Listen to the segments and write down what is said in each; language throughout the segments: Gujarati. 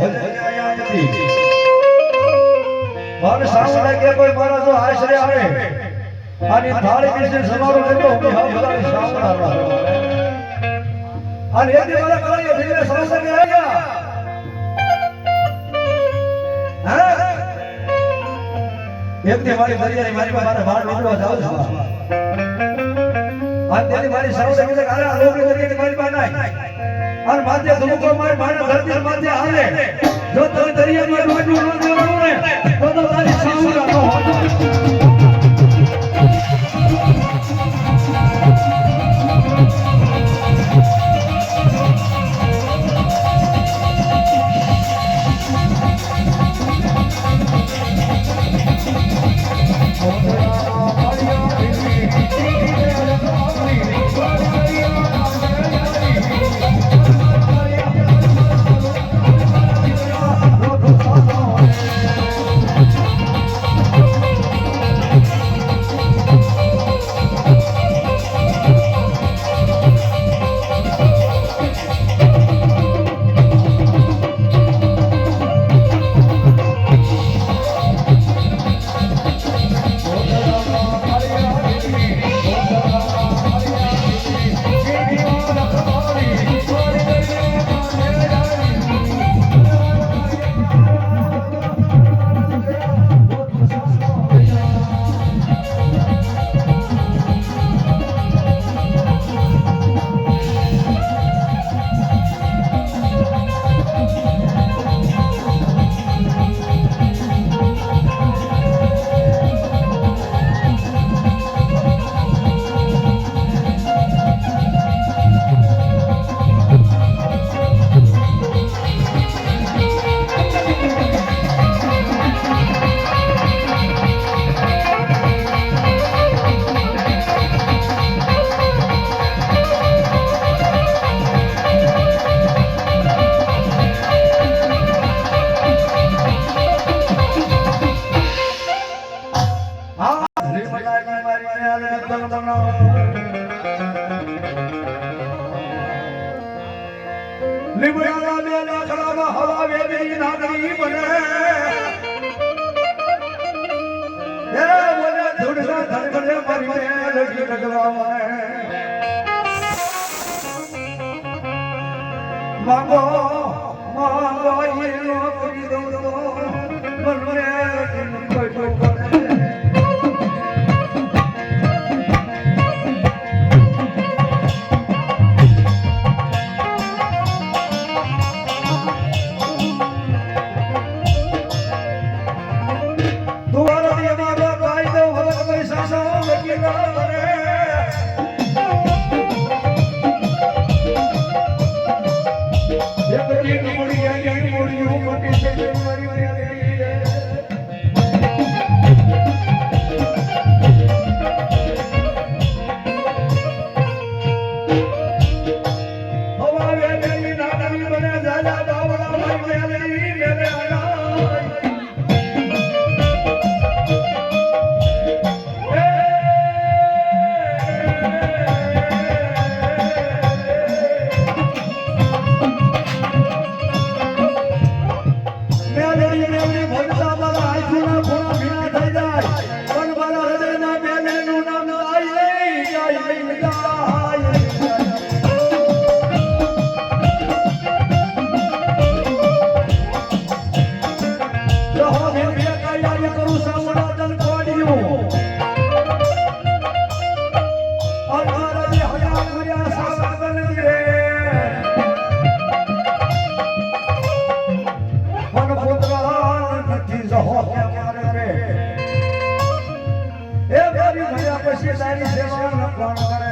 ભોજન આયા નથી મન સાંભળે કે કોઈ મારા જો આશરે આવે. અને થાળી વિશે સમારો લેતો હું હા સામે સાંભળાવા અને એ દિવસે મારા કરાયો ધીરે સમસ્યા કે આયા હા? એક દી મારી ફરિયાદ મારી પાસે બહાર નીકળવા જાવ છું. અને મારી સમસ્યા કે અરે આ લોક દરિયાની મારી પાસે નાય અને માથે ધુમકો મારી, મારા ધરતી માથે હાલે. જો તમે દરિયાની બાજુ ન દેવાનું ને, તો તારી સામુરા ન હોતા ધડકડે લગી ડગલામાં માંગો માંગો એ નોકરી દો મનરે કોઈ કોઈ લગી ભયા પછી તારી સેવા કરે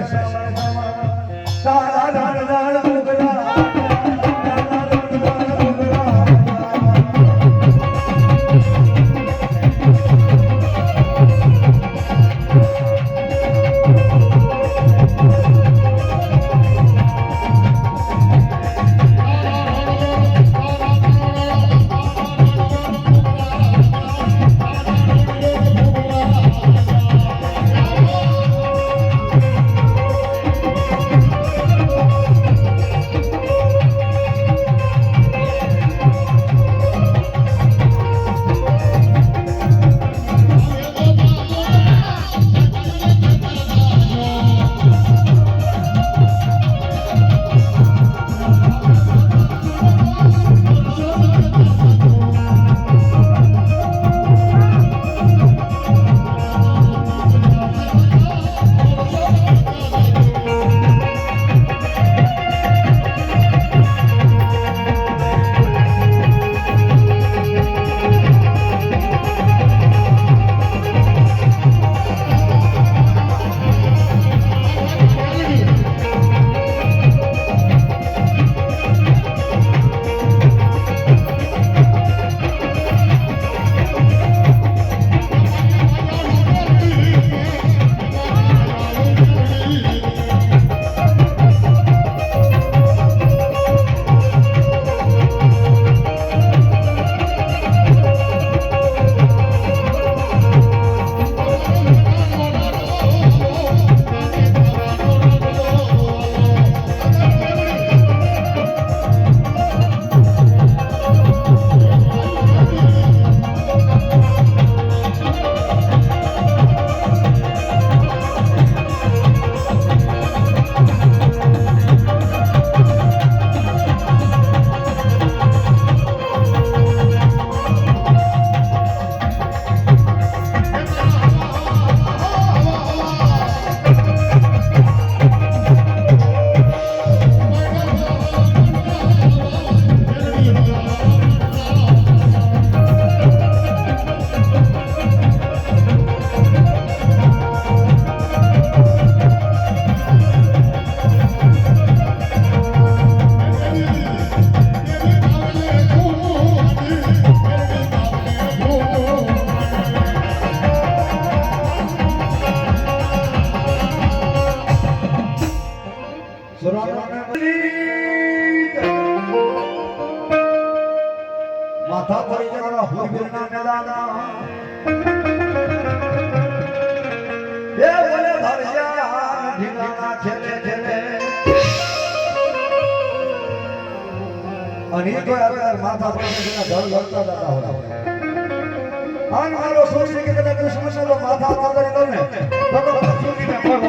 માથા પડી જવાના હુરબીરના મેદાના. એ બોલે ભરજા ઢીંગાના છેલે છેલે. અને તો યાર માથા પર ઘર લડતા દાદા હોય. આન મારો સોચી કે કદાચ કૃષ્ણ માથા પર કરી દઉં ને તો પછી